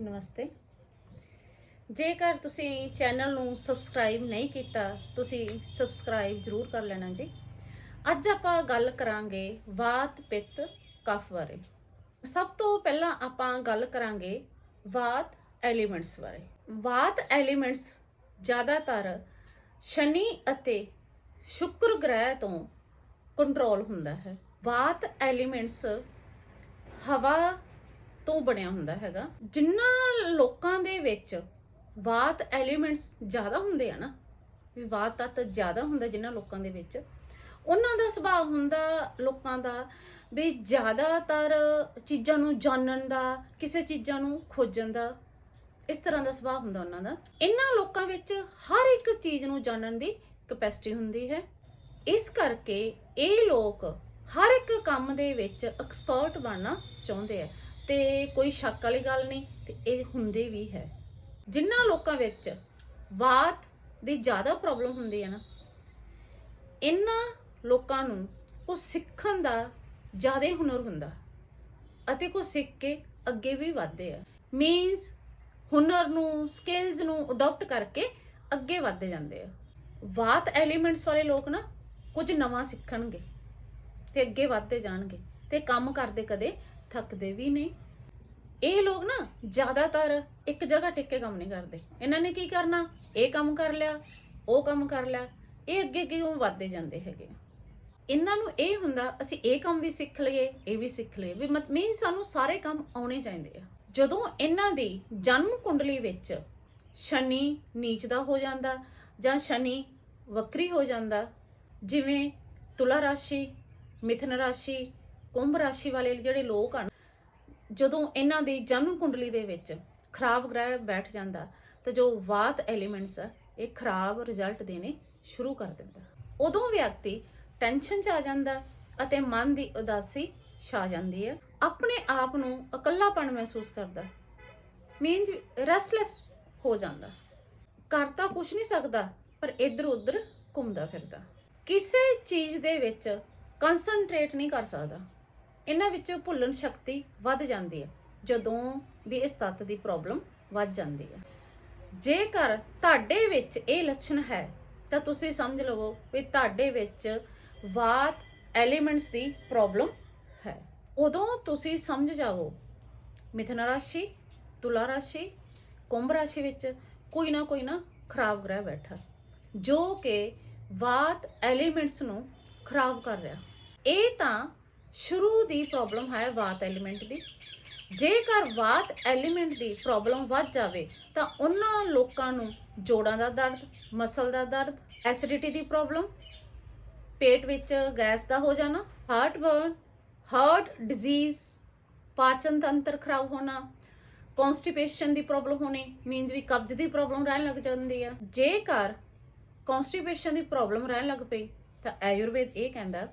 ਨਮਸਤੇ। ਜੇਕਰ ਤੁਸੀਂ ਚੈਨਲ ਨੂੰ ਸਬਸਕ੍ਰਾਈਬ ਨਹੀਂ ਕੀਤਾ, ਤੁਸੀਂ ਸਬਸਕ੍ਰਾਈਬ ਜ਼ਰੂਰ ਕਰ ਲੈਣਾ ਜੀ। ਅੱਜ ਆਪਾਂ ਗੱਲ ਕਰਾਂਗੇ ਵਾਤ ਪਿੱਤ ਕਫ ਬਾਰੇ। ਸਭ ਤੋਂ ਪਹਿਲਾਂ ਆਪਾਂ ਗੱਲ ਕਰਾਂਗੇ ਵਾਤ ਐਲੀਮੈਂਟਸ ਬਾਰੇ। ਵਾਤ ਐਲੀਮੈਂਟਸ ਜ਼ਿਆਦਾਤਰ ਸ਼ਨੀ ਅਤੇ ਸ਼ੁਕਰ ਗ੍ਰਹਿ ਤੋਂ ਕੰਟਰੋਲ ਹੁੰਦਾ ਹੈ। ਵਾਤ ਐਲੀਮੈਂਟਸ ਹਵਾ ਤੋਂ ਬਣਿਆ ਹੁੰਦਾ ਹੈਗਾ। ਜਿੰਨਾ ਲੋਕਾਂ ਦੇ ਵਿੱਚ ਵਾਤ ਐਲੀਮੈਂਟਸ ਜ਼ਿਆਦਾ ਹੁੰਦੇ ਆ ਨਾ, ਵੀ ਵਾਤ ਤੱਤ ਜ਼ਿਆਦਾ ਹੁੰਦਾ ਜਿਨ੍ਹਾਂ ਲੋਕਾਂ ਦੇ ਵਿੱਚ, ਉਹਨਾਂ ਦਾ ਸੁਭਾਅ ਹੁੰਦਾ ਲੋਕਾਂ ਦਾ ਵੀ ਜ਼ਿਆਦਾਤਰ ਚੀਜ਼ਾਂ ਨੂੰ ਜਾਣਨ ਦਾ, ਕਿਸੇ ਚੀਜ਼ਾਂ ਨੂੰ ਖੋਜਣ ਦਾ, ਇਸ ਤਰ੍ਹਾਂ ਦਾ ਸੁਭਾਅ ਹੁੰਦਾ ਉਹਨਾਂ ਦਾ। ਇਹਨਾਂ ਲੋਕਾਂ ਵਿੱਚ ਹਰ ਇੱਕ ਚੀਜ਼ ਨੂੰ ਜਾਣਨ ਦੀ ਕਪੈਸਿਟੀ ਹੁੰਦੀ ਹੈ। ਇਸ ਕਰਕੇ ਇਹ ਲੋਕ ਹਰ ਇੱਕ ਕੰਮ ਦੇ ਵਿੱਚ ਐਕਸਪਰਟ ਬਣਨਾ ਚਾਹੁੰਦੇ ਆ। ਤੇ ਕੋਈ ਸ਼ੱਕ ਵਾਲੀ ਗੱਲ ਨਹੀਂ, ਤੇ ਇਹ ਹੁੰਦੇ ਵੀ ਹੈ। ਜਿਨ੍ਹਾਂ ਲੋਕਾਂ ਵਿੱਚ ਵਾਤ ਦੀ ਜ਼ਿਆਦਾ ਪ੍ਰੋਬਲਮ ਹੁੰਦੀ ਹੈ ਨਾ, ਇਹਨਾਂ ਲੋਕਾਂ ਨੂੰ ਕੁਝ ਸਿੱਖਣ ਦਾ ਜ਼ਿਆਦਾ ਹੁਨਰ ਹੁੰਦਾ ਅਤੇ ਕੁਝ ਸਿੱਖ ਕੇ ਅੱਗੇ ਵੀ ਵਧਦੇ ਆ। ਮੀਨਸ ਹੁਨਰ ਨੂੰ ਸਕਿੱਲਸ ਨੂੰ ਅਡਾਪਟ ਕਰਕੇ ਅੱਗੇ ਵਧਦੇ ਜਾਂਦੇ ਆ। ਵਾਤ ਐਲੀਮੈਂਟਸ ਵਾਲੇ ਲੋਕ ਨਾ ਕੁਝ ਨਵਾਂ ਸਿੱਖਣਗੇ ਤੇ ਅੱਗੇ ਵਧਦੇ ਜਾਣਗੇ ਤੇ ਕੰਮ ਕਰਦੇ ਕਦੇ ਥੱਕਦੇ ਵੀ ਨਹੀਂ ਇਹ ਲੋਕ ਨਾ ਜ਼ਿਆਦਾਤਰ ਇੱਕ ਜਗ੍ਹਾ ਟਿਕ ਕੇ ਕੰਮ ਨਹੀਂ ਕਰਦੇ। ਇਹਨਾਂ ਨੇ ਕੀ ਕਰਨਾ? ਇਹ ਕੰਮ ਕਰ ਲਿਆ, ਉਹ ਕੰਮ ਕਰ ਲਿਆ। ਇਹ ਅੱਗੇ ਕਿਉਂ ਵੱਧਦੇ ਜਾਂਦੇ ਹੈਗੇ ਇਹਨਾਂ ਨੂੰ ਇਹ ਹੁੰਦਾ, ਅਸੀਂ ਇਹ ਕੰਮ ਵੀ ਸਿੱਖ ਲਈਏ, ਇਹ ਵੀ ਸਿੱਖ ਲਈਏ। ਵੀ ਮੀਨ ਸਾਨੂੰ ਸਾਰੇ ਕੰਮ ਆਉਣੇ ਚਾਹੀਦੇ ਆ। ਜਦੋਂ ਇਹਨਾਂ ਦੀ ਜਨਮ ਕੁੰਡਲੀ ਵਿੱਚ ਸ਼ਨੀ ਨੀਚ ਦਾ ਹੋ ਜਾਂਦਾ ਜਾਂ ਸ਼ਨੀ ਵਕਰੀ ਹੋ ਜਾਂਦਾ, ਜਿਵੇਂ ਤੁਲਾ ਰਾਸ਼ੀ, ਮਿਥਨ ਰਾਸ਼ੀ ਕੁੰਭ ਰਾਸ਼ੀ ਵਾਲੇ ਜਿਹੜੇ ਲੋਕ ਹਨ, ਜਦੋਂ ਇਹਨਾਂ ਦੀ ਜਨਮ ਕੁੰਡਲੀ ਦੇ ਵਿੱਚ ਖਰਾਬ ਗ੍ਰਹਿ ਬੈਠ ਜਾਂਦਾ, ਤਾਂ ਜੋ ਵਾਤ ਐਲੀਮੈਂਟਸ ਆ, ਇਹ ਖਰਾਬ ਰਿਜ਼ਲਟ ਦੇਣੇ ਸ਼ੁਰੂ ਕਰ ਦਿੰਦਾ। ਉਦੋਂ ਵਿਅਕਤੀ ਟੈਨਸ਼ਨ ਚ ਆ ਜਾਂਦਾ ਅਤੇ ਮਨ ਦੀ ਉਦਾਸੀ ਛਾ ਜਾਂਦੀ ਹੈ। ਆਪਣੇ ਆਪ ਨੂੰ ਇਕੱਲਾਪਣ ਮਹਿਸੂਸ ਕਰਦਾ ਮੀਨਸ ਰੈਸਟਲੈਸ ਹੋ ਜਾਂਦਾ। ਕਰ ਤਾਂ ਕੁਝ ਨਹੀਂ ਸਕਦਾ, ਪਰ ਇੱਧਰ ਉੱਧਰ ਘੁੰਮਦਾ ਫਿਰਦਾ। ਕਿਸੇ ਚੀਜ਼ ਦੇ ਵਿੱਚ ਕਨਸੈਂਟਰੇਟ ਨਹੀਂ ਕਰ ਸਕਦਾ। ਇਹਨਾਂ ਵਿੱਚੋਂ ਭੁੱਲਣ ਸ਼ਕਤੀ ਵੱਧ ਜਾਂਦੀ ਹੈ, ਜਦੋਂ ਵੀ ਇਸ ਤੱਤ ਦੀ ਪ੍ਰੋਬਲਮ ਵੱਧ ਜਾਂਦੀ ਹੈ। ਜੇਕਰ ਤੁਹਾਡੇ ਵਿੱਚ ਇਹ ਲੱਛਣ ਹੈ, ਤਾਂ ਤੁਸੀਂ ਸਮਝ ਲਵੋ ਵੀ ਤੁਹਾਡੇ ਵਿੱਚ ਵਾਤ ਐਲੀਮੈਂਟਸ ਦੀ ਪ੍ਰੋਬਲਮ ਹੈ। ਉਦੋਂ ਤੁਸੀਂ ਸਮਝ ਜਾਵੋ, ਮਿਥਨ ਰਾਸ਼ੀ, ਤੁਲਾ ਰਾਸ਼ੀ, ਕੁੰਭ ਰਾਸ਼ੀ ਵਿੱਚ ਕੋਈ ਨਾ ਕੋਈ ਨਾ ਖਰਾਬ ਗ੍ਰਹਿ ਬੈਠਾ, ਜੋ ਕਿ ਵਾਤ ਐਲੀਮੈਂਟਸ ਨੂੰ ਖਰਾਬ ਕਰ ਰਿਹਾ। ਇਹ ਤਾਂ ਸ਼ੁਰੂ ਦੀ ਪ੍ਰੋਬਲਮ ਹੈ ਵਾਤ ਐਲੀਮੈਂਟ ਦੀ। ਜੇਕਰ ਵਾਤ ਐਲੀਮੈਂਟ ਦੀ ਪ੍ਰੋਬਲਮ ਵੱਧ ਜਾਵੇ, ਤਾਂ ਉਹਨਾਂ ਲੋਕਾਂ ਨੂੰ ਜੋੜਾਂ ਦਾ ਦਰਦ, ਮਸਲ ਦਾ ਦਰਦ ਐਸਿਡਿਟੀ ਦੀ ਪ੍ਰੋਬਲਮ ਪੇਟ ਵਿੱਚ ਗੈਸ ਦਾ ਹੋ ਜਾਣਾ ਹਾਰਟ ਬਰਨ ਹਾਰਟ ਡਿਜ਼ੀਜ਼ ਪਾਚਨ ਤੰਤਰ ਖਰਾਬ ਹੋਣਾ ਕਨਸਟੀਪੇਸ਼ਨ ਦੀ ਪ੍ਰੋਬਲਮ ਹੋਣੀ ਮੀਨਸ ਵੀ ਕਬਜ਼ ਦੀ ਪ੍ਰੋਬਲਮ ਰਹਿਣ ਲੱਗ ਜਾਂਦੀ ਆ। ਜੇਕਰ ਕਨਸਟੀਪੇਸ਼ਨ ਦੀ ਪ੍ਰੋਬਲਮ ਰਹਿਣ ਲੱਗ ਪਈ, ਤਾਂ ਆਯੁਰਵੇਦ ਇਹ ਕਹਿੰਦਾ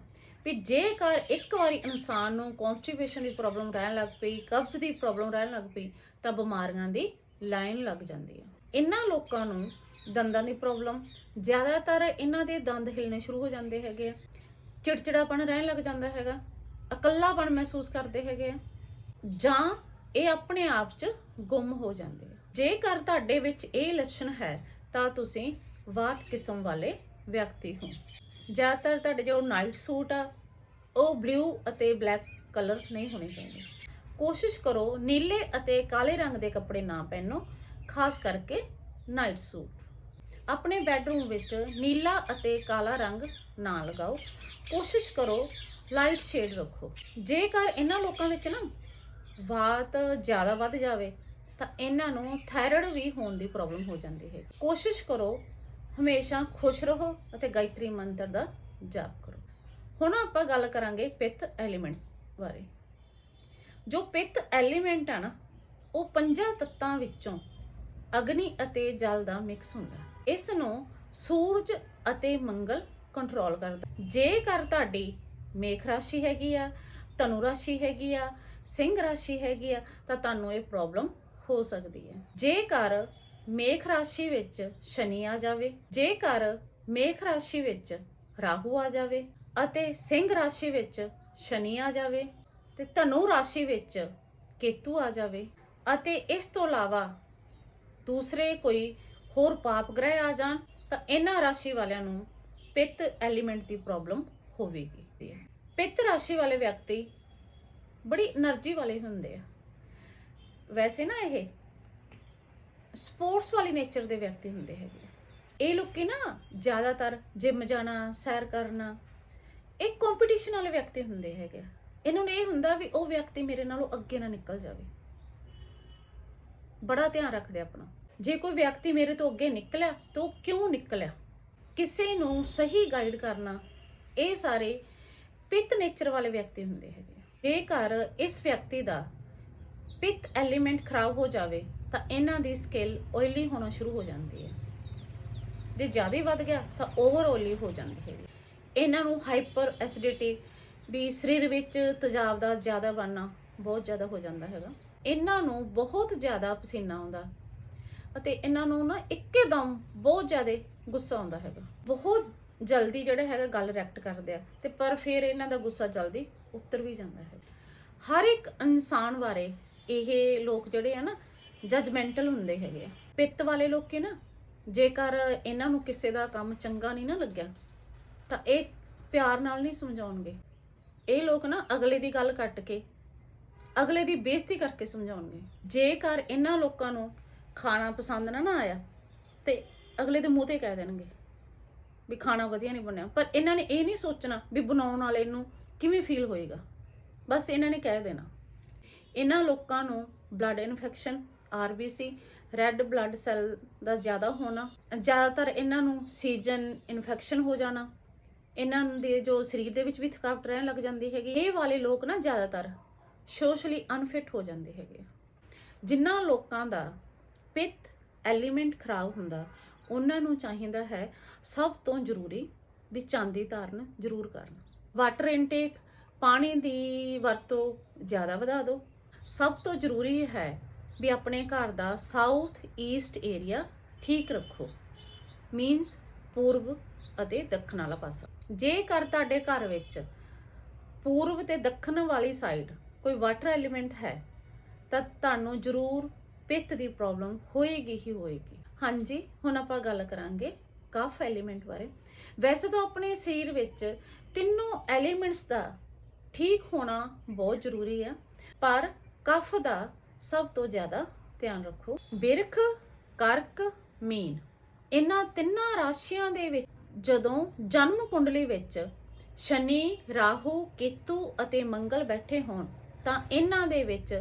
ਵੀ ਜੇਕਰ ਇੱਕ ਵਾਰੀ ਇਨਸਾਨ ਨੂੰ ਕਨਸਟੀਪੇਸ਼ਨ ਦੀ ਪ੍ਰੋਬਲਮ ਰਹਿਣ ਲੱਗ ਪਈ ਕਬਜ਼ ਦੀ ਪ੍ਰੋਬਲਮ ਰਹਿਣ ਲੱਗ ਪਈ, ਤਾਂ ਬਿਮਾਰੀਆਂ ਦੀ ਲਾਈਨ ਲੱਗ ਜਾਂਦੀ ਹੈ ਇਹਨਾਂ ਲੋਕਾਂ ਨੂੰ ਦੰਦਾਂ ਦੀ ਪ੍ਰੋਬਲਮ ਜ਼ਿਆਦਾਤਰ ਇਹਨਾਂ ਦੇ ਦੰਦ ਹਿਲਣੇ ਸ਼ੁਰੂ ਹੋ ਜਾਂਦੇ ਹੈਗੇ ਆ। ਚਿੜਚਿੜਾਪਣ ਰਹਿਣ ਲੱਗ ਜਾਂਦਾ ਹੈਗਾ, ਇਕੱਲਾਪਣ ਮਹਿਸੂਸ ਕਰਦੇ ਹੈਗੇ ਆ, ਜਾਂ ਇਹ ਆਪਣੇ ਆਪ 'ਚ ਗੁੰਮ ਹੋ ਜਾਂਦੇ ਜੇਕਰ ਤੁਹਾਡੇ ਵਿੱਚ ਇਹ ਲੱਛਣ ਹੈ, ਤਾਂ ਤੁਸੀਂ ਵਾਤ ਕਿਸਮ ਵਾਲੇ ਵਿਅਕਤੀ ਹੋ। ਜ਼ਿਆਦਾਤਰ ਤੁਹਾਡੇ ਜੋ ਨਾਈਟ ਸੂਟ ਆ, ਉਹ ਬਲੂ ਅਤੇ ਬਲੈਕ ਕਲਰ ਨਹੀਂ ਹੋਣੇ ਚਾਹੀਦੇ। ਕੋਸ਼ਿਸ਼ ਕਰੋ ਨੀਲੇ ਅਤੇ ਕਾਲੇ ਰੰਗ ਦੇ ਕੱਪੜੇ ਨਾ ਪਹਿਨੋ, ਖਾਸ ਕਰਕੇ ਨਾਈਟ ਸੂਟ ਆਪਣੇ ਬੈੱਡਰੂਮ ਵਿੱਚ ਨੀਲਾ ਅਤੇ ਕਾਲਾ ਰੰਗ ਨਾ ਲਗਾਓ। ਕੋਸ਼ਿਸ਼ ਕਰੋ ਲਾਈਟ ਸ਼ੇਡ ਰੱਖੋ। ਜੇਕਰ ਇਹਨਾਂ ਲੋਕਾਂ ਵਿੱਚ ਨਾ ਵਾਤ ਜ਼ਿਆਦਾ ਵੱਧ ਜਾਵੇ, ਤਾਂ ਇਹਨਾਂ ਨੂੰ ਥਾਇਰਾਇਡ ਵੀ ਹੋਣ ਦੀ ਪ੍ਰੋਬਲਮ ਹੋ ਜਾਂਦੀ ਹੈ। ਕੋਸ਼ਿਸ਼ ਕਰੋ ਹਮੇਸ਼ਾ ਖੁਸ਼ ਰਹੋ ਅਤੇ ਗਾਇਤਰੀ ਮੰਤਰ ਦਾ ਜਾਪ ਕਰੋ। ਹੁਣ ਆਪਾਂ ਗੱਲ ਕਰਾਂਗੇ ਪਿੱਤ ਐਲੀਮੈਂਟਸ ਬਾਰੇ। ਜੋ ਪਿੱਤ ਐਲੀਮੈਂਟ ਆ ਨਾ, ਉਹ ਪੰਜਾਂ ਤੱਤਾਂ ਵਿੱਚੋਂ ਅਗਨੀ ਅਤੇ ਜਲ ਦਾ ਮਿਕਸ ਹੁੰਦਾ ਇਸ ਨੂੰ ਸੂਰਜ ਅਤੇ ਮੰਗਲ ਕੰਟਰੋਲ ਕਰਦਾ ਜੇਕਰ ਤੁਹਾਡੀ ਮੇਖ ਰਾਸ਼ੀ ਹੈਗੀ ਆ, ਧਨੁ ਰਾਸ਼ੀ ਹੈਗੀ ਆ, ਸਿੰਘ ਰਾਸ਼ੀ ਹੈਗੀ ਆ, ਤਾਂ ਤੁਹਾਨੂੰ ਇਹ ਪ੍ਰੋਬਲਮ ਹੋ ਸਕਦੀ ਹੈ। ਜੇਕਰ ਮੇਖ ਰਾਸ਼ੀ ਵਿੱਚ ਸ਼ਨੀ ਆ ਜਾਵੇ। ਜੇਕਰ ਮੇਖ ਰਾਸ਼ੀ ਵਿੱਚ ਰਾਹੂ ਆ ਜਾਵੇ ਅਤੇ ਸਿੰਘ ਰਾਸ਼ੀ ਵਿੱਚ ਸ਼ਨੀ ਆ ਜਾਵੇ ਤੇ ਧਨੂ ਰਾਸ਼ੀ ਵਿੱਚ ਕੇਤੂ ਆ ਜਾਵੇ ਅਤੇ ਇਸ ਤੋਂ ਇਲਾਵਾ ਦੂਸਰੇ ਕੋਈ ਹੋਰ ਪਾਪ ਗ੍ਰਹਿ ਆ ਜਾਣ, ਤਾਂ ਇਹਨਾਂ ਰਾਸ਼ੀ ਵਾਲਿਆਂ ਨੂੰ ਪਿੱਤ ਐਲੀਮੈਂਟ ਦੀ ਪ੍ਰੋਬਲਮ ਹੋਵੇਗੀ। ਪਿੱਤ ਰਾਸ਼ੀ ਵਾਲੇ ਵਿਅਕਤੀ ਬੜੀ એનર્ਜੀ ਵਾਲੇ ਹੁੰਦੇ ਆ। ਵੈਸੇ ਨਾ ਇਹ ਸਪੋਰਟਸ ਵਾਲੀ ਨੇਚਰ ਦੇ ਵਿਅਕਤੀ ਹੁੰਦੇ ਹੈਗੇ ਆ। ਇਹ ਲੋਕੀ ਨਾ ਜ਼ਿਆਦਾਤਰ ਜਿਮ ਜਾਣਾ, ਸੈਰ ਕਰਨਾ, ਇਹ ਕੰਪੀਟੀਸ਼ਨ ਵਾਲੇ ਵਿਅਕਤੀ ਹੁੰਦੇ ਹੈਗੇ ਆ। ਇਹਨਾਂ ਨੂੰ ਇਹ ਹੁੰਦਾ ਵੀ ਉਹ ਵਿਅਕਤੀ ਮੇਰੇ ਨਾਲੋਂ ਅੱਗੇ ਨਾ ਨਿਕਲ ਜਾਵੇ ਬੜਾ ਧਿਆਨ ਰੱਖਦੇ ਆਪਣਾ ਜੇ ਕੋਈ ਵਿਅਕਤੀ ਮੇਰੇ ਤੋਂ ਅੱਗੇ ਨਿਕਲਿਆ ਤਾਂ ਉਹ ਕਿਉਂ ਨਿਕਲਿਆ ਕਿਸੇ ਨੂੰ ਸਹੀ ਗਾਈਡ ਕਰਨਾ, ਇਹ ਸਾਰੇ ਪਿੱਤ ਨੇਚਰ ਵਾਲੇ ਵਿਅਕਤੀ ਹੁੰਦੇ ਹੈਗੇ ਆ। ਜੇਕਰ ਇਸ ਵਿਅਕਤੀ ਦਾ ਪਿੱਤ ਐਲੀਮੈਂਟ ਖਰਾਬ ਹੋ ਜਾਵੇ ਤਾਂ ਇਹਨਾਂ ਦੀ ਸਕਿੱਲ ਆਇਲੀ ਹੋਣਾ ਸ਼ੁਰੂ ਹੋ ਜਾਂਦੀ ਹੈ। ਜੇ ਜ਼ਿਆਦਾ ਵੱਧ ਗਿਆ ਤਾਂ ਓਵਰ ਆਇਲੀ ਹੋ ਜਾਂਦੀ ਹੈ। ਇਹਨਾਂ ਨੂੰ ਹਾਈਪਰ ਐਸਿਡਿਟੀ ਵੀ ਸਰੀਰ ਵਿੱਚ ਤੇਜ਼ਾਬ ਦਾ ਜ਼ਿਆਦਾ ਬਣਨਾ ਬਹੁਤ ਜ਼ਿਆਦਾ ਹੋ ਜਾਂਦਾ ਹੈਗਾ। ਇਹਨਾਂ ਨੂੰ ਬਹੁਤ ਜ਼ਿਆਦਾ ਪਸੀਨਾ ਆਉਂਦਾ ਅਤੇ ਇਹਨਾਂ ਨੂੰ ਨਾ ਇੱਕਦਮ ਬਹੁਤ ਜ਼ਿਆਦਾ ਗੁੱਸਾ ਆਉਂਦਾ ਹੈਗਾ। ਬਹੁਤ ਜਲਦੀ ਜਿਹੜਾ ਹੈਗਾ ਗੱਲ ਰੈਕਟ ਕਰਦੇ ਆ ਤੇ ਪਰ ਫਿਰ ਇਹਨਾਂ ਦਾ ਗੁੱਸਾ ਜਲਦੀ ਉਤਰ ਵੀ ਜਾਂਦਾ ਹੈ ਹਰ ਇੱਕ ਇਨਸਾਨ ਬਾਰੇ ਇਹ ਲੋਕ ਜਿਹੜੇ ਆ ਨਾ ਜਜਮੈਂਟਲ ਹੁੰਦੇ ਹੈਗੇ ਆ। ਪਿੱਤ ਵਾਲੇ ਲੋਕੀ ਨਾ, ਜੇਕਰ ਇਹਨਾਂ ਨੂੰ ਕਿਸੇ ਦਾ ਕੰਮ ਚੰਗਾ ਨਹੀਂ ਨਾ ਲੱਗਿਆ, ਤਾਂ ਇਹ ਪਿਆਰ ਨਾਲ ਨਹੀਂ ਸਮਝਾਉਣਗੇ। ਇਹ ਲੋਕ ਨਾ ਅਗਲੇ ਦੀ ਗੱਲ ਕੱਟ ਕੇ, ਅਗਲੇ ਦੀ ਬੇਇੱਜ਼ਤੀ ਕਰਕੇ ਸਮਝਾਉਣਗੇ। ਜੇਕਰ ਇਹਨਾਂ ਲੋਕਾਂ ਨੂੰ ਖਾਣਾ ਪਸੰਦ ਨਾ ਨਾ ਆਇਆ, ਤੇ ਅਗਲੇ ਦੇ ਮੂੰਹ ਤੇ ਕਹਿ ਦੇਣਗੇ ਵੀ ਖਾਣਾ ਵਧੀਆ ਨਹੀਂ ਬਣਿਆ। ਪਰ ਇਹਨਾਂ ਨੇ ਇਹ ਨਹੀਂ ਸੋਚਣਾ ਵੀ ਬਣਾਉਣ ਵਾਲੇ ਨੂੰ ਕਿਵੇਂ ਫੀਲ ਹੋਏਗਾ। ਬਸ ਇਹਨਾਂ ਨੇ ਕਹਿ ਦੇਣਾ। ਇਹਨਾਂ ਲੋਕਾਂ ਨੂੰ blood infection RBC red blood cell ਦਾ ਜ਼ਿਆਦਾ ਹੋਣਾ, ਜ਼ਿਆਦਾਤਰ ਇਹਨਾਂ ਨੂੰ ਸੀਜ਼ਨ ਇਨਫੈਕਸ਼ਨ ਹੋ ਜਾਣਾ, ਇਹਨਾਂ ਦੇ ਜੋ ਸਰੀਰ ਦੇ ਵਿੱਚ ਵੀ ਥਕਾਵਟ ਰਹਿਣ ਲੱਗ ਜਾਂਦੀ ਹੈਗੀ, ਇਹ ਵਾਲੇ ਲੋਕ ਨਾ ਜ਼ਿਆਦਾਤਰ ਸੋਸ਼ਲੀ ਅਨਫਿਟ ਹੋ ਜਾਂਦੇ ਹੈਗੇ ਜਿਨ੍ਹਾਂ ਲੋਕਾਂ ਦਾ ਪਿੱਤ ਐਲੀਮੈਂਟ ਖਰਾਬ ਹੁੰਦਾ, ਉਹਨਾਂ ਨੂੰ ਚਾਹੀਦਾ ਹੈ ਸਭ ਤੋਂ ਜ਼ਰੂਰੀ ਵੀ ਚਾਂਦੀ ਧਾਰਨ ਜ਼ਰੂਰ ਕਰਨ। ਵਾਟਰ ਇਨਟੇਕ ਪਾਣੀ ਦੀ ਵਰਤੋਂ ਜ਼ਿਆਦਾ ਵਧਾ ਦਿਓ। ਸਭ ਤੋਂ ਜ਼ਰੂਰੀ ਹੈ ਵੀ ਆਪਣੇ ਘਰ ਦਾ ਸਾਊਥ ਈਸਟ ਏਰੀਆ ਠੀਕ ਰੱਖੋ। ਮੀਨਸ ਪੂਰਬ ਅਤੇ ਦੱਖਣ ਵਾਲਾ ਪਾਸਾ। ਜੇਕਰ ਤੁਹਾਡੇ ਘਰ ਵਿੱਚ ਪੂਰਬ ਤੇ ਦੱਖਣ ਵਾਲੀ ਸਾਈਡ ਕੋਈ ਵਾਟਰ ਐਲੀਮੈਂਟ ਹੈ, ਤਾਂ ਤੁਹਾਨੂੰ ਜ਼ਰੂਰ ਪਿੱਤ ਦੀ ਪ੍ਰੋਬਲਮ ਹੋਏਗੀ ਹੀ ਹੋਏਗੀ। ਹਾਂਜੀ, ਹੁਣ ਆਪਾਂ ਗੱਲ ਕਰਾਂਗੇ ਕਫ ਐਲੀਮੈਂਟ ਬਾਰੇ। ਵੈਸੇ ਤਾਂ ਆਪਣੇ ਸਰੀਰ ਵਿੱਚ ਤਿੰਨੋਂ ਐਲੀਮੈਂਟਸ ਦਾ ਠੀਕ ਹੋਣਾ ਬਹੁਤ ਜ਼ਰੂਰੀ ਹੈ ਪਰ ਕਫ ਦਾ ਸਭ ਤੋਂ ਜ਼ਿਆਦਾ ਧਿਆਨ ਰੱਖੋ। ਬਿਰਖ, ਕਰਕ, ਮੀਨ ਇਹਨਾਂ ਤਿੰਨਾਂ ਰਾਸ਼ੀਆਂ ਦੇ ਵਿੱਚ ਜਦੋਂ ਜਨਮ ਕੁੰਡਲੀ ਵਿੱਚ ਸ਼ਨੀ, ਰਾਹੂ, ਕੇਤੂ ਅਤੇ ਮੰਗਲ ਬੈਠੇ ਹੋਣ, ਤਾਂ ਇਹਨਾਂ ਦੇ ਵਿੱਚ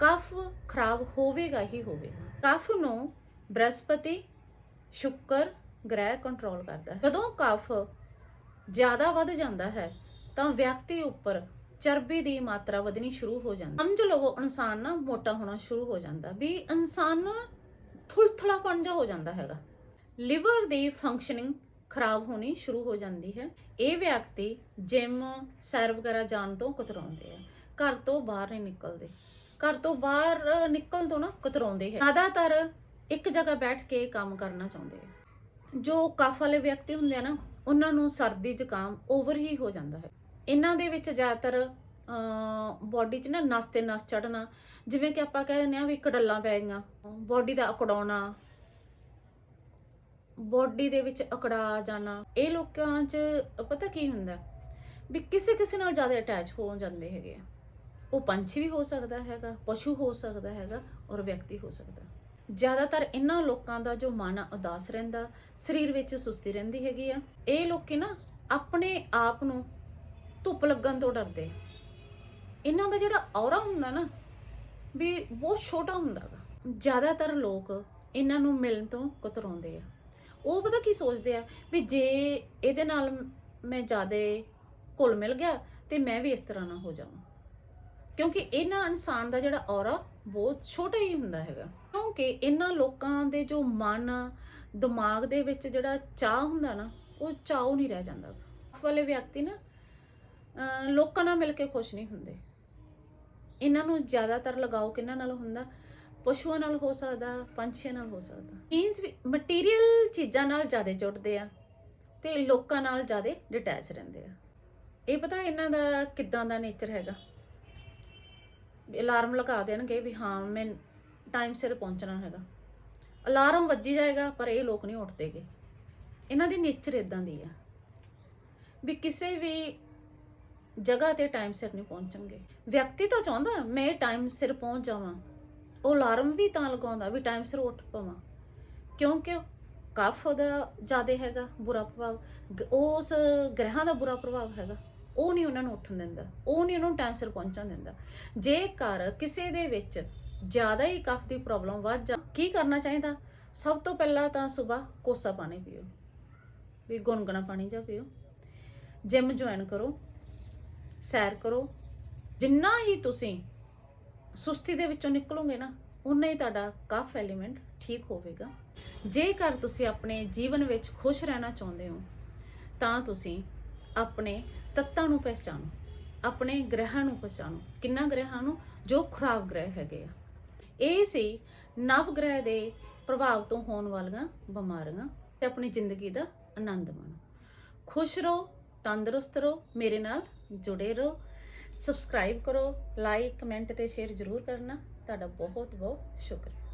ਕਫ ਖਰਾਬ ਹੋਵੇਗਾ ਹੀ ਹੋਵੇਗਾ। ਕਫ ਨੂੰ ਬ੍ਰਹਸਪਤੀ, ਸ਼ੁੱਕਰ, ਗ੍ਰਹਿ ਕੰਟਰੋਲ ਕਰਦਾ ਹੈ। ਜਦੋਂ ਕਫ ਜ਼ਿਆਦਾ ਵੱਧ ਜਾਂਦਾ ਹੈ, ਤਾਂ ਵਿਅਕਤੀ ਉੱਪਰ ਚਰਬੀ ਦੀ ਮਾਤਰਾ ਵਧਣੀ ਸ਼ੁਰੂ ਹੋ ਜਾਂਦੀ। ਸਮਝ ਲਵੋ ਇਨਸਾਨ ਨਾ ਮੋਟਾ ਹੋਣਾ ਸ਼ੁਰੂ ਹੋ ਜਾਂਦਾ। ਵੀ ਇਨਸਾਨ ਨਾ ਥੁਲਥਲਾਪਣ ਜਿਹਾ ਹੋ ਜਾਂਦਾ ਹੈਗਾ। ਲਿਵਰ ਦੀ ਫੰਕਸ਼ਨਿੰਗ ਖਰਾਬ ਹੋਣੀ ਸ਼ੁਰੂ ਹੋ ਜਾਂਦੀ ਹੈ। ਇਹ ਵਿਅਕਤੀ ਜਿਮ ਸੈਰ ਵਗੈਰਾ ਜਾਣ ਤੋਂ ਕਤਰਾਉਂਦੇ ਆ। ਘਰ ਤੋਂ ਬਾਹਰ ਨਹੀਂ ਨਿਕਲਦੇ। ਘਰ ਤੋਂ ਬਾਹਰ ਨਿਕਲਣ ਤੋਂ ਨਾ ਕਤਰਾਉਂਦੇ ਹੈ। ਜ਼ਿਆਦਾਤਰ ਇੱਕ ਜਗ੍ਹਾ ਬੈਠ ਕੇ ਕੰਮ ਕਰਨਾ ਚਾਹੁੰਦੇ ਆ। ਜੋ ਕਫ ਵਾਲੇ ਵਿਅਕਤੀ ਹੁੰਦੇ ਆ ਨਾ, ਉਹਨਾਂ ਨੂੰ ਸਰਦੀ ਜ਼ੁਕਾਮ ਓਵਰ ਹੀ ਹੋ ਜਾਂਦਾ ਹੈ। ਇਹਨਾਂ ਦੇ ਵਿੱਚ ਜ਼ਿਆਦਾਤਰ ਬਾਡੀ 'ਚ ਨਾ ਨਸ ਤੇ ਨਸ ਚੜਨਾ ਜਿਵੇਂ ਕਿ ਆਪਾਂ ਕਹਿ ਦਿੰਦੇ ਆ ਵੀ ਕੜੱਲਾਂ ਪੈ ਗਈਆਂ। ਬਾਡੀ ਦਾ ਅਕੜਾਉਣਾ ਬਾਡੀ ਦੇ ਵਿੱਚ ਅਕੜਾ ਜਾਣਾ, ਇਹ ਲੋਕਾਂ 'ਚ ਪਤਾ ਕੀ ਹੁੰਦਾ? ਵੀ ਕਿਸੇ ਕਿਸੇ ਨਾਲ ਜ਼ਿਆਦਾ ਅਟੈਚ ਹੋ ਜਾਂਦੇ ਹੈਗੇ ਆ। ਉਹ ਪੰਛੀ ਵੀ ਹੋ ਸਕਦਾ ਹੈਗਾ, ਪਸ਼ੂ ਹੋ ਸਕਦਾ ਹੈਗਾ, ਔਰ ਵਿਅਕਤੀ ਹੋ ਸਕਦਾ। ਜ਼ਿਆਦਾਤਰ ਇਹਨਾਂ ਲੋਕਾਂ ਦਾ ਜੋ ਮਨ ਉਦਾਸ ਰਹਿੰਦਾ, ਸਰੀਰ ਵਿੱਚ ਸੁਸਤੀ ਰਹਿੰਦੀ ਹੈਗੀ ਆ। ਇਹ ਲੋਕੀ ਨਾ ਆਪਣੇ ਆਪ ਨੂੰ ਧੁੱਪ ਲੱਗਣ ਤੋਂ ਡਰਦੇ। ਇਹਨਾਂ ਦਾ ਜਿਹੜਾ ਔਰਾ ਹੁੰਦਾ ਨਾ, ਵੀ ਬਹੁਤ ਛੋਟਾ ਹੁੰਦਾ ਗਾ। ਜ਼ਿਆਦਾਤਰ ਲੋਕ ਇਹਨਾਂ ਨੂੰ ਮਿਲਣ ਤੋਂ ਕਤਰਾਉਂਦੇ ਆ। ਉਹ ਪਤਾ ਕੀ ਸੋਚਦੇ ਆ, ਵੀ ਜੇ ਇਹਦੇ ਨਾਲ ਮੈਂ ਜ਼ਿਆਦਾ ਘੁਲ ਮਿਲ ਗਿਆ ਤੇ ਮੈਂ ਵੀ ਇਸ ਤਰ੍ਹਾਂ ਨਾ ਹੋ ਜਾਵਾਂ। ਕਿਉਂਕਿ ਇਹਨਾਂ ਇਨਸਾਨ ਦਾ ਜਿਹੜਾ ਔਰਾ ਬਹੁਤ ਛੋਟਾ ਹੀ ਹੁੰਦਾ ਹੈਗਾ। ਕਿਉਂਕਿ ਇਹਨਾਂ ਲੋਕਾਂ ਦੇ ਜੋ ਮਨ, ਦਿਮਾਗ ਦੇ ਵਿੱਚ ਜਿਹੜਾ ਚਾਹ ਹੁੰਦਾ ਨਾ, ਉਹ ਚਾਹ ਨਹੀਂ ਰਹਿ ਜਾਂਦਾ ਵਾਲੇ ਵਿਅਕਤੀ ਨਾ ਲੋਕਾਂ ਨਾਲ ਮਿਲ ਕੇ ਖੁਸ਼ ਨਹੀਂ ਹੁੰਦੇ। ਇਹਨਾਂ ਨੂੰ ਜ਼ਿਆਦਾਤਰ ਲਗਾਓ ਕਿਹਨਾਂ ਨਾਲ ਹੁੰਦਾ? ਪਸ਼ੂਆਂ ਨਾਲ ਹੋ ਸਕਦਾ, ਪੰਛੀਆਂ ਨਾਲ ਹੋ ਸਕਦਾ। ਮੀਨਸ ਵੀ ਮਟੀਰੀਅਲ ਚੀਜ਼ਾਂ ਨਾਲ ਜ਼ਿਆਦਾ ਜੁੜਦੇ ਆ ਤੇ ਲੋਕਾਂ ਨਾਲ ਜ਼ਿਆਦਾ ਡਿਟੈਚ ਰਹਿੰਦੇ ਆ। ਇਹ ਪਤਾ ਇਹਨਾਂ ਦਾ ਕਿੱਦਾਂ ਦਾ ਨੇਚਰ ਹੈਗਾ? ਅਲਾਰਮ ਲਗਾ ਦੇਣਗੇ ਵੀ ਹਾਂ, ਮੈਂ ਟਾਈਮ ਸਿਰ ਪਹੁੰਚਣਾ ਹੈਗਾ। ਅਲਾਰਮ ਵੱਜੀ ਜਾਏਗਾ, ਪਰ ਇਹ ਲੋਕ ਨਹੀਂ ਉੱਠਦੇਗੇ। ਇਹਨਾਂ ਦੀ ਨੇਚਰ ਇਦਾਂ ਦੀ ਆ। ਵੀ ਕਿਸੇ ਵੀ ਜਗ੍ਹਾ ਤੇ ਟਾਈਮ ਸਿਰ ਨਹੀਂ ਪਹੁੰਚਣਗੇ। ਵਿਅਕਤੀ ਤਾਂ ਚਾਹੁੰਦਾ, ਮੈਂ ਟਾਈਮ ਸਿਰ ਪਹੁੰਚ ਜਾਵਾਂ। ਉਹ ਅਲਾਰਮ ਵੀ ਤਾਂ ਲਗਾਉਂਦਾ ਵੀ ਟਾਈਮ ਸਿਰ ਉੱਠ ਪਵਾਂ। ਕਿਉਂਕਿ ਕਫ ਉਹਦਾ ਜ਼ਿਆਦਾ ਹੈਗਾ, ਬੁਰਾ ਪ੍ਰਭਾਵ। ਗ- ਉਸ ਗ੍ਰਹਿਾਂ ਦਾ ਬੁਰਾ ਪ੍ਰਭਾਵ ਹੈਗਾ। ਉਹ ਨਹੀਂ ਉਹਨਾਂ ਨੂੰ ਉੱਠਣ ਦਿੰਦਾ। ਉਹ ਨਹੀਂ ਉਹਨਾਂ ਨੂੰ ਟਾਈਮ ਸਿਰ ਪਹੁੰਚਣ ਦਿੰਦਾ। ਜੇਕਰ ਕਿਸੇ ਦੇ ਵਿੱਚ ਜ਼ਿਆਦਾ ਹੀ ਕਫ ਦੀ ਪ੍ਰੋਬਲਮ ਵੱਧ ਜਾ, ਕੀ ਕਰਨਾ ਚਾਹੀਦਾ? ਸਭ ਤੋਂ ਪਹਿਲਾਂ ਤਾਂ ਸਵੇਰ ਕੋਸਾ ਪਾਣੀ ਪੀਓ। ਵੀ ਗੁਨਗੁਣਾ ਪਾਣੀ ਜਾਂ ਪੀਓ। ਜਿਮ ਜੁਆਇਨ ਕਰੋ। ਸੈਰ ਕਰੋ। ਜਿੰਨਾ ਹੀ ਤੁਸੀਂ ਸੁਸਤੀ ਦੇ ਵਿੱਚੋਂ ਨਿਕਲੋਗੇ ਨਾ ਉਨਾ ਹੀ ਤੁਹਾਡਾ ਕਫ ਐਲੀਮੈਂਟ ਠੀਕ ਹੋਵੇਗਾ। ਜੇਕਰ ਤੁਸੀਂ ਆਪਣੇ ਜੀਵਨ ਵਿੱਚ ਖੁਸ਼ ਰਹਿਣਾ ਚਾਹੁੰਦੇ ਹੋ, ਤਾਂ ਤੁਸੀਂ ਆਪਣੇ ਤੱਤਾਂ ਨੂੰ ਪਹਿਚਾਨੋ ਆਪਣੇ ਗ੍ਰਹਿਾਂ ਨੂੰ ਪਛਾਣੋ ਕਿੰਨਾ ਗ੍ਰਹਿਾਂ ਨੂੰ? ਜੋ ਖਰਾਬ ਗ੍ਰਹਿ ਹੈਗੇ ਆ। ਇਹ ਸੀ ਨਵ ਗ੍ਰਹਿ ਦੇ ਪ੍ਰਭਾਵ ਤੋਂ ਹੋਣ ਵਾਲੀਆਂ ਬਿਮਾਰੀਆਂ ਤੇ ਆਪਣੀ ਜ਼ਿੰਦਗੀ ਦਾ ਆਨੰਦ ਮਾਣੋ। ਖੁਸ਼ ਰਹੋ, ਤੰਦਰੁਸਤ ਰਹੋ, ਮੇਰੇ ਨਾਲ ਜੁੜੇ ਰਹੋ। ਸਬਸਕ੍ਰਾਈਬ ਕਰੋ ਲਾਈਕ ਕਮੈਂਟ ਤੇ ਸ਼ੇਅਰ ਜ਼ਰੂਰ ਕਰਨਾ। ਤੁਹਾਡਾ ਬਹੁਤ ਬਹੁਤ ਸ਼ੁਕਰੀਆ।